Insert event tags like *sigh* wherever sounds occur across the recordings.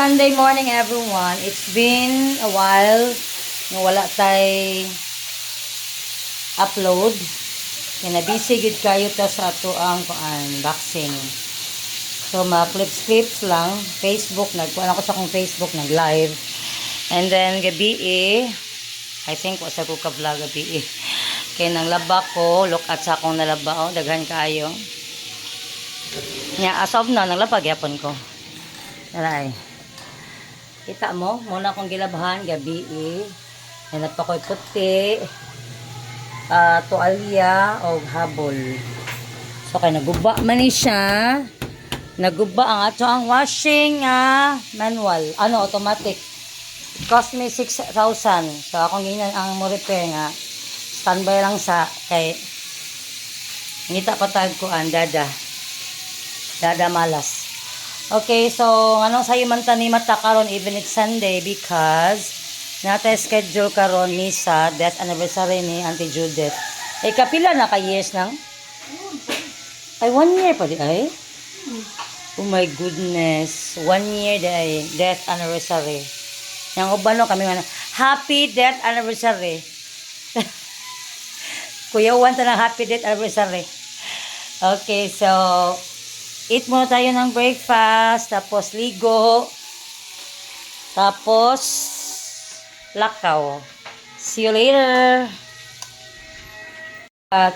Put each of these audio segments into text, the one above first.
Sunday morning everyone. It's been a while nga wala tay upload. Kaya na busy gud kayo ta sa ato ang unboxing. So mga clips-clips lang. Facebook, nagkuhan ako sa akong Facebook, nag-live. And then gabi eh, I think wasa ko ka vlog gabi eh. Kaya nang laba ko, look at sa akong nalaba, oh, daghan kayo. Nya, as of now, naglaba gyapon ko. Aray. Kita mo, muna akong gilabahan gabi eh. Hanap ako'y puti, ah, tuwalya o habol. So kay naguba man ni siya. Naguba ang ato ang washing ah, manual, ano automatic. Cost me 6,000. So akong ginan ang mo nga. Standby lang sa kay ngita patag ko ang dada. Dada malas. Okay, so anong sayo man ta ni mata karon even it's Sunday because nata schedule karon misa death anniversary ni Auntie Judith. Eh kapila na ka years nang? Ay one year pa di ay. Oh my goodness. One year day death anniversary. Yang uban no kami man happy death anniversary. *laughs* Kuya Juan ta happy death anniversary. Okay, so eat muna tayo ng breakfast, tapos ligo, tapos lakaw. See you later. At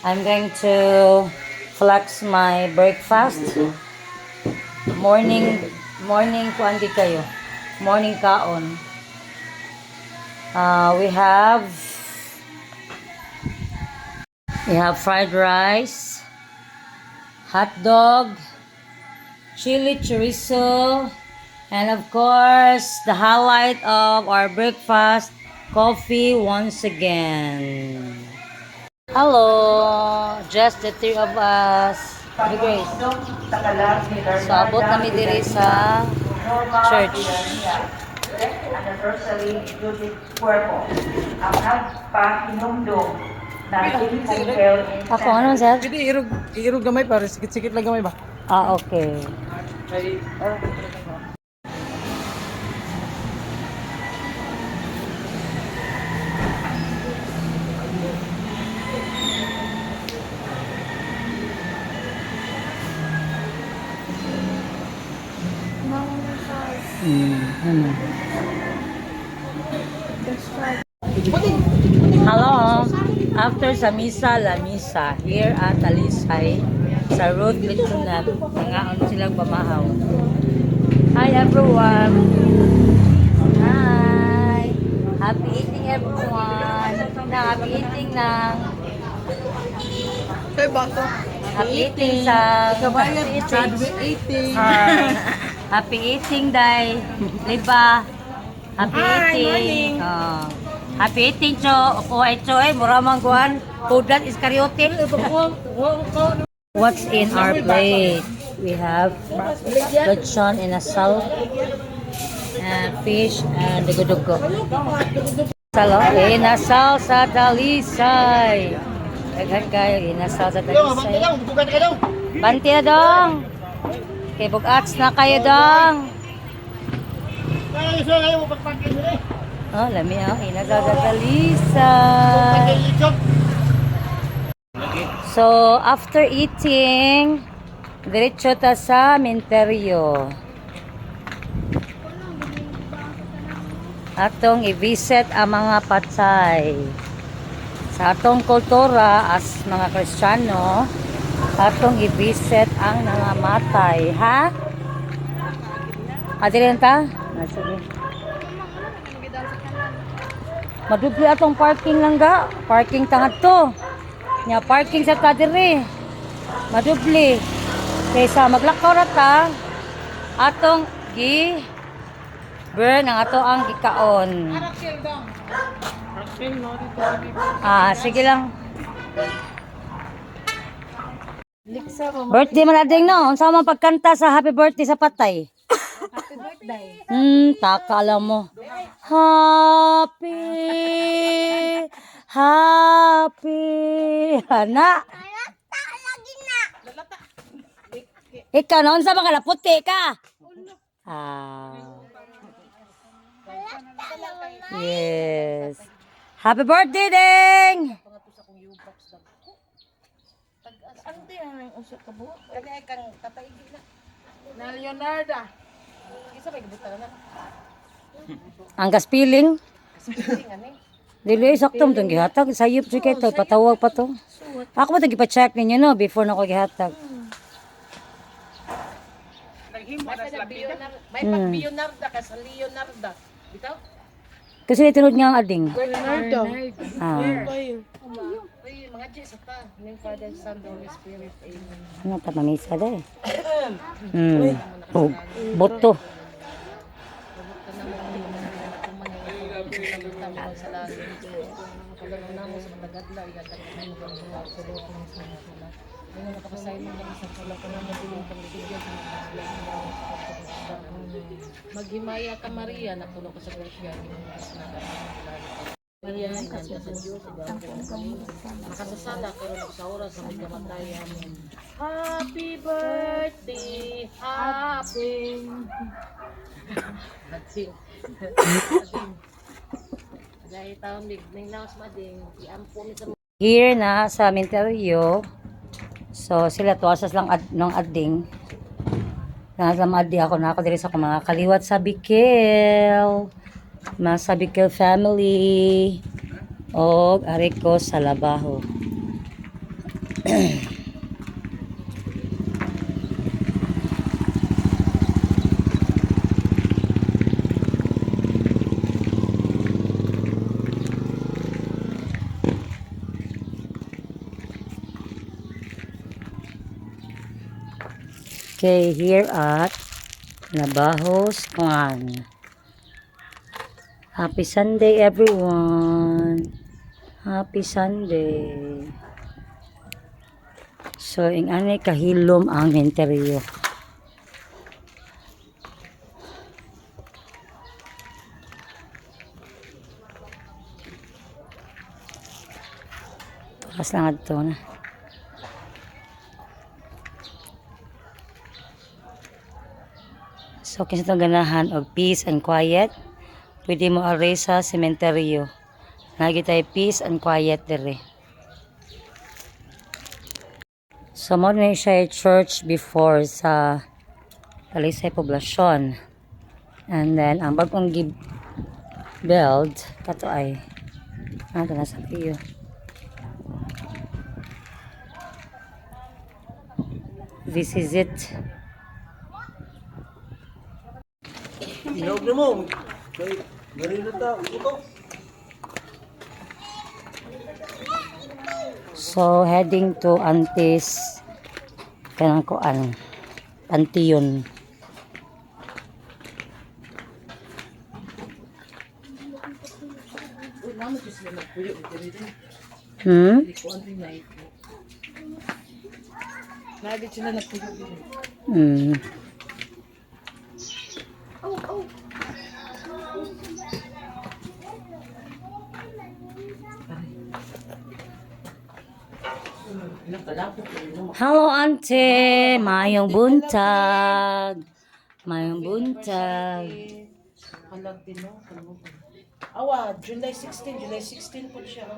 I'm going to flex my breakfast. Morning, morning ko andi kayo. Morning kaon. Uh, we have we have fried rice hot dog, chili chorizo, and of course, the highlight of our breakfast, coffee once again. Hello, just the three of us. Be Grace. So, abot namin diri sa church. anniversary Judith Cuervo. Ang nagpahinumdum na Philippine Ako, ano, sir? Pwede irog, irog gamay para sikit-sikit lang gamay ba? Ah, okay. Kay, ah, Hmm, ano? Hello. After sa misa, la misa, here at Alisay, sa road Litsunat, nangaon silang pamahaw. Hi everyone. Hi. Happy eating everyone. Na happy eating ng kay baso. happy eating sa happy eating. 80. Ah, happy eating, Day. Liba. Happy Hi, eating. morning. Oh. Happy eating, Cho. Opo, ay Cho, eh. Mura mangguan. Kudat is karyote. What's in our plate? We have lechon in a salt, and fish, and dugo-dugo. Salo, inasal sa dalisay. Daghan kayo, inasal sa dalisay. Banti na dong. Kay bugats na kayo dong. Oh, lami oh, inasal sa dalisay. So, after eating, diretso ta sa menteryo. Atong i-visit ang mga patay. Sa atong kultura as mga Kristiyano, atong i-visit ang nangamatay, ha? Adi rin ta? Ah, sige. Madubli atong parking lang ga. Parking tangad to. Nya parking sa kadiri. Madubli. Kaysa maglakaw ra ta atong gi burn ang ato ang gikaon. Ah, sige lang. Birthday man ading no. Unsa man pagkanta sa happy birthday sa patay? Happy birthday. Hmm, taka alam mo. Happy Happy Hana. Ikaw na unsa ba ka puti ka? Ah. Yes. Happy birthday, Ding! Na Leonardo. Ang gaspiling. *laughs* Dili, sakto mo gihatag. Sayop siya kayo. Patawag pa to. Ako ba itong ipa-check ninyo, no? Before na ko gihatag. May pag-Leonardo ka sa Leonardo. Bitaw? Kasi itinod nga ang ading. Leonardo. Ah. Mga Diyos ta. Name Father, Son, Holy Spirit. Amen. Ano pa mamisa da eh. *clears throat* Hmm. Oh, boto. Maghimaya ka Maria, napuno ko sa grasya. Makasasala, pero sa oras sa mga kamatay. Amen. Happy birthday, happy. Dahil taon big ning lawas mading Here na sa Minterio. So sila to asas lang ad, ng ading. Nasa maadi ako na ako diri sa mga kaliwat sa Bikil. Mga sa Bikil family. O ari ko sa Labaho. Okay, here at Nabahos Kwan. Happy Sunday everyone. Happy Sunday. So, ing anay kahilom ang interior. Pakas lang ito na. So, kinsa itong ganahan og peace and quiet, pwede mo array sa sementeryo. Nagi tayo peace and quiet dire. So, mo na siya church before sa Talisay Poblasyon. And then, ang bagong gi build, kato ay, ano na sa iyo. This is it. Inog na mo. Kay, gari na ta. Ito. So, heading to Antis, kanang kuan, Pantiyon. Hmm? Hmm. Hello, ante. Mayong buntag. Mayong buntag. halag din no. Awa, July 16, July 16 po siya.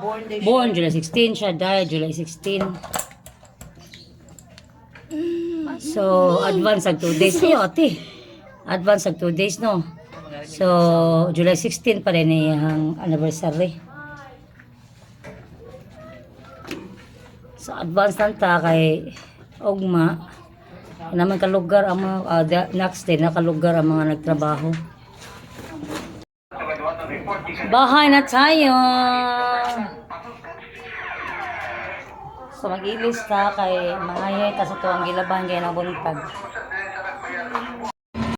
Born day. Born July 16 siya, died July 16. So, advance ag 2 days niyo, ate. Advance ag 2 days, no? So, July 16 pa rin ang anniversary. So, advance lang ta kay Ogma. Naman kalugar ang mga, ah, the- next day, nakalugar ang mga nagtrabaho. Bahay na tayo! So mag-ilis ta kay mangayay ta sa tuwang gilaban kay ng buntag.